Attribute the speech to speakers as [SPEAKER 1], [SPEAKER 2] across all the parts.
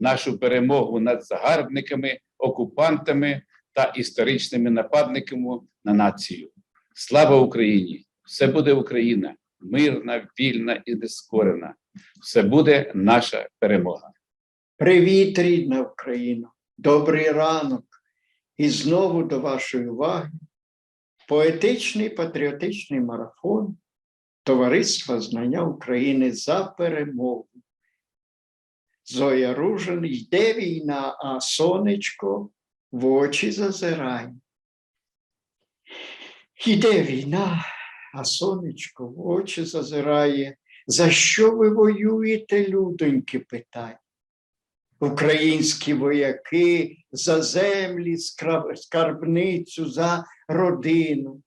[SPEAKER 1] нашу перемогу над загарбниками, окупантами та історичними нападниками на націю. Слава Україні! Все буде Україна, мирна, вільна і нескорена. Все буде наша перемога.
[SPEAKER 2] Привіт, рідна Україна! Добрий ранок! І знову до вашої уваги поетичний патріотичний марафон Товариства Знання України за перемогу. Зоя Ружин, йде війна, а сонечко в очі зазирає. Йде війна, а сонечко в очі зазирає. За що ви воюєте, людоньки, питає. Українські вояки за землі, скарбницю, за родину,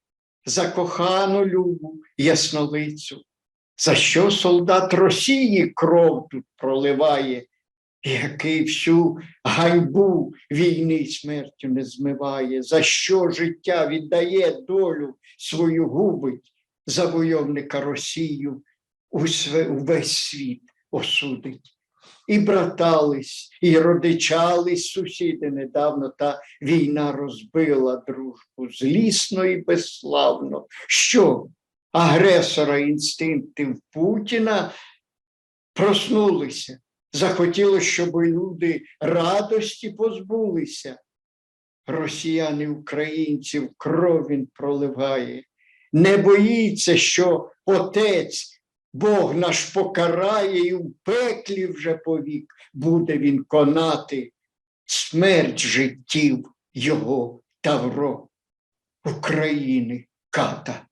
[SPEAKER 2] за кохану любу яснолицю. За що солдат Росії кров тут проливає, який всю ганьбу війни смертю не змиває, за що життя віддає долю свою губить, завойовника Росію усве- увесь світ осудить. І братались, і родичались сусіди недавно, та війна розбила дружбу злісно і безславно. Що агресора інстинктів Путіна проснулися, захотіло, щоб люди радості позбулися. Росіяни українців кров він проливає, не боїться, що отець Бог наш покарає і в пеклі вже повік буде він конати смерть життів його Тавро України ката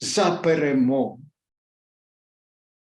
[SPEAKER 2] за перемогу.